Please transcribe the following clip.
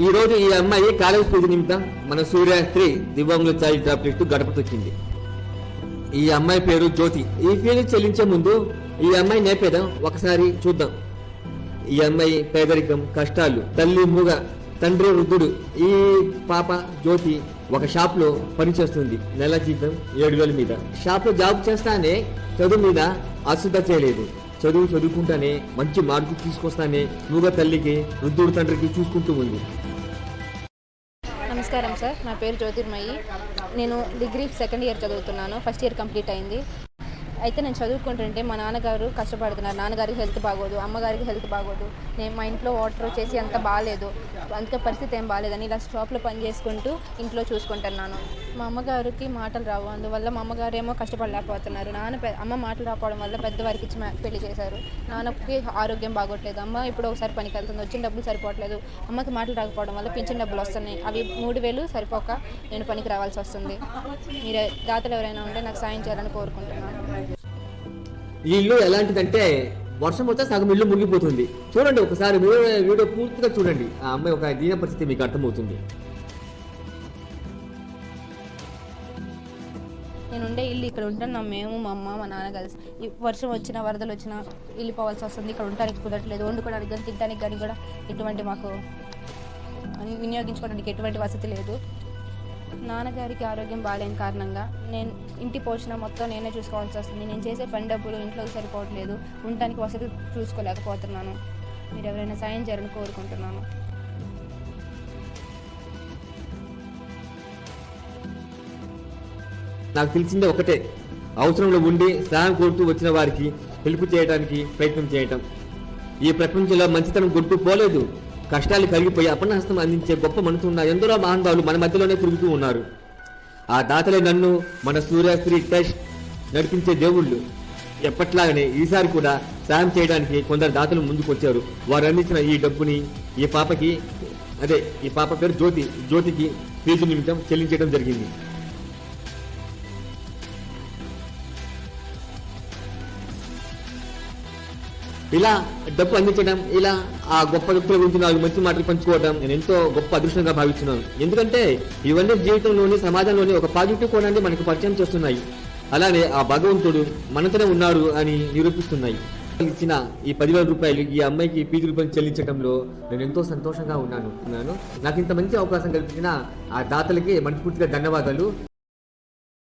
ఈ రోజు ఈ అమ్మాయి కాలేజ్ పూజ నిమిత్తం మన సూర్యాస్త్రి దివ్యాంగుల చైల్డ్ టాబ్లెట్ గడపకు వచ్చింది. ఈ అమ్మాయి పేరు జ్యోతి. ఈ ఫీజు చెల్లించే ముందు ఈ అమ్మాయి నేపేదం ఒకసారి చూద్దాం. ఈ అమ్మాయి పేదరికం కష్టాలు తల్లి మూగ తండ్రి వృద్ధుడు ఈ పాప జ్యోతి ఒక షాప్లో పనిచేస్తుంది. నెల జీతం ఏడు వేల మీద. షాప్లో జాబ్ చేస్తానే చదువు మీద అశ్రద్ధ చేయలేదు. చదువు చదువుకుంటానే మంచి మార్కు తీసుకొస్తానే మూగ తల్లికి వృద్ధుడు తండ్రికి చూసుకుంటూ ఉంది నమస్కారం సార్. నా పేరు జ్యోతిర్మయి. నేను డిగ్రీ సెకండ్ ఇయర్ చదువుతున్నాను. ఫస్ట్ ఇయర్ కంప్లీట్ అయింది. అయితే నేను చదువుకుంటుంటే మా నాన్నగారు కష్టపడుతున్నారు. నాన్నగారికి హెల్త్ బాగోదు అమ్మగారికి హెల్త్ బాగోదు. నేను మా ఇంట్లో వాటర్ చేసి అంత బాగాలేదు అందుకే పరిస్థితి ఏం బాగాలేదని ఇలా షాప్లో పని చేసుకుంటూ ఇంట్లో చూసుకుంటున్నాను. మా అమ్మగారికి మాటలు రావు. అందువల్ల మా అమ్మగారు ఏమో కష్టపడలేకపోతున్నారు. నాన్న అమ్మ మాటలు రాకపోవడం వల్ల పెద్దవారికి ఇచ్చి పెళ్ళి చేశారు. నాన్నకి ఆరోగ్యం బాగోట్లేదు. అమ్మ ఇప్పుడు ఒకసారి పనికి వెళ్తుంది. వచ్చిన డబ్బులు సరిపోవట్లేదు. అమ్మకి మాటలు రాకపోవడం వల్ల పింఛన్ డబ్బులు వస్తున్నాయి. అవి మూడు వేలు సరిపోక నేను పనికి రావాల్సి వస్తుంది. మీరు దాతలు ఎవరైనా ఉంటే నాకు సాయం చేయాలని కోరుకుంటున్నాను. ఈ ఇల్లు ఎలాంటిదంటే వర్షం వస్తే సగం ఇల్లు మునిగిపోతుంది. చూడండి ఒకసారి వీడియో పూర్తిగా చూడండి. ఆ అమ్మాయి ఒక దీన పరిస్థితి మీకు అర్థమవుతుంది. నేను ఉండే ఇల్లు ఇక్కడ ఉంటున్నాం మేము మా అమ్మ మా నాన్న కలిసి. ఈ వర్షం వచ్చినా వరదలు వచ్చినా వెళ్ళిపోవాల్సి వస్తుంది. ఇక్కడ ఉండడానికి కుదరట్లేదు. వండుకోవడానికి కానీ తినడానికి కానీ కూడా ఎటువంటి మాకు అని వినియోగించుకోవడానికి ఎటువంటి వసతి లేదు. నాన్నగారికి ఆరోగ్యం బాగాలేని కారణంగా నేను ఇంటి పోషణ మొత్తం నేనే చూసుకోవాల్సి వస్తుంది. నేను చేసే పని డబ్బులు ఇంట్లోకి సరిపోవట్లేదు. ఉండటానికి వసతి చూసుకోలేకపోతున్నాను. మీరు ఎవరైనా సాయం చేయాలని కోరుకుంటున్నాను. నాకు తెలిసిందే ఒకటే. అవసరంలో ఉండి సహాయం కోరుతూ వచ్చిన వారికి హెల్ప్ చేయడానికి ప్రయత్నం చేయటం. ఈ ప్రపంచంలో మంచితనం గుర్తు పోలేదు. కష్టాలు కలిగిపోయి అపనహస్తం అందించే గొప్ప మనసు ఉన్న ఎందరో మహానుభావులు మన మధ్యలోనే తిరుగుతూ ఉన్నారు. ఆ దాతలే నన్ను మన సూర్యాస్త్రి టెస్ట్ నడిపించే దేవుళ్ళు. ఎప్పట్లాగనే ఈసారి కూడా సాయం చేయడానికి కొందరు దాతలు ముందుకొచ్చారు. వారు అందించిన ఈ డబ్బుని ఈ పాపకి అదే ఈ పాప పేరు జ్యోతి జ్యోతికి ఫీజు నిమిత్తం చెల్లించడం జరిగింది. ఇలా డబ్బు అందించడం ఇలా ఆ గొప్ప వ్యక్తుల గురించి నాలుగు మంచి మాటలు పంచుకోవడం నేను ఎంతో గొప్ప అదృష్టంగా భావిస్తున్నాను. ఎందుకంటే ఇవన్నీ జీవితంలోని సమాజంలోని ఒక పాజిటివ్ కోణాన్ని మనకు పరిచయం చేస్తున్నాయి. అలానే ఆ భగవంతుడు మనతోనే ఉన్నాడు అని నిరూపిస్తున్నాయి. ఇచ్చిన ఈ పదివేల రూపాయలు ఈ అమ్మాయికి పీజీ రూపాయలు చెల్లించడంలో నేను ఎంతో సంతోషంగా ఉన్నాను. ఉన్నాను నాకు ఇంత మంచి అవకాశం కల్పించిన ఆ దాతలకి మనస్ఫూర్తిగా ధన్యవాదాలు.